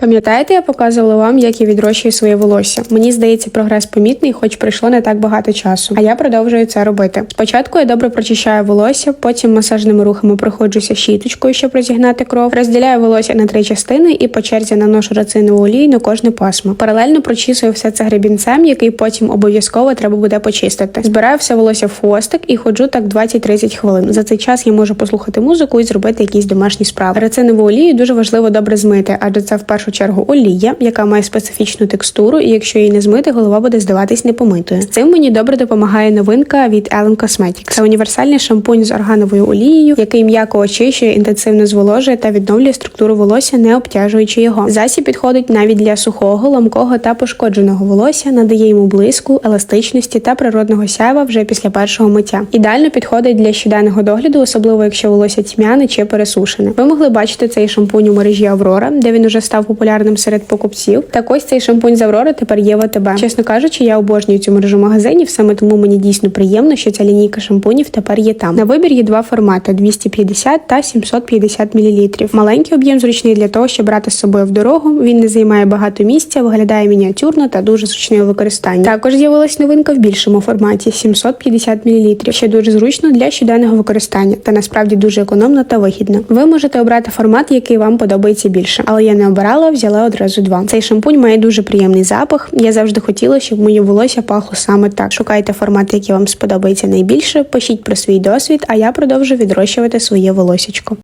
Пам'ятаєте, я показувала вам, як я відрощую своє волосся. Мені здається, прогрес помітний, хоч пройшло не так багато часу. А я продовжую це робити. Спочатку я добре прочищаю волосся, потім масажними рухами проходжуся щіточкою, щоб розігнати кров. Розділяю волосся на три частини і по черзі наношу рацинову олію на кожне пасмо. Паралельно прочісую все це гребінцем, який потім обов'язково треба буде почистити. Збираю все волосся в хвостик і ходжу так 20-30 хвилин. За цей час я можу послухати музику і зробити якісь домашні справи. Рацинову олію дуже важливо добре змити, адже це в першу чергу олія, яка має специфічну текстуру, і якщо її не змити, голова буде здаватись непомитою. З цим мені добре допомагає новинка від Ellen Cosmetics. Це універсальний шампунь з органовою олією, який м'яко очищує, інтенсивно зволожує та відновлює структуру волосся, не обтяжуючи його. Засіб підходить навіть для сухого, ламкого та пошкодженого волосся, надає йому блиску, еластичності та природного сяйва вже після першого миття. Ідеально підходить для щоденного догляду, особливо якщо волосся тьмяне чи пересушене. Ви могли бачити цей шампунь у мережі Аврора, де він уже став популярним серед покупців. Так ось цей шампунь з Аврора тепер є в АТБ. Чесно кажучи, я обожнюю цю мережу магазинів, саме тому мені дійсно приємно, що ця лінійка шампунів тепер є там. На вибір є два формати: 250 та 750 мл. Маленький об'єм зручний для того, щоб брати з собою в дорогу. Він не займає багато місця, виглядає мініатюрно та дуже зручний у використанні. Також з'явилась новинка в більшому форматі 750 мл, що дуже зручно для щоденного використання та насправді дуже економно та вигідно. Ви можете обрати формат, який вам подобається більше, але я не обирала, взяла одразу два. Цей шампунь має дуже приємний запах. Я завжди хотіла, щоб моє волосся пахло саме так. Шукайте формат, який вам сподобається найбільше. Пишіть про свій досвід, а я продовжу відрощувати своє волосічко.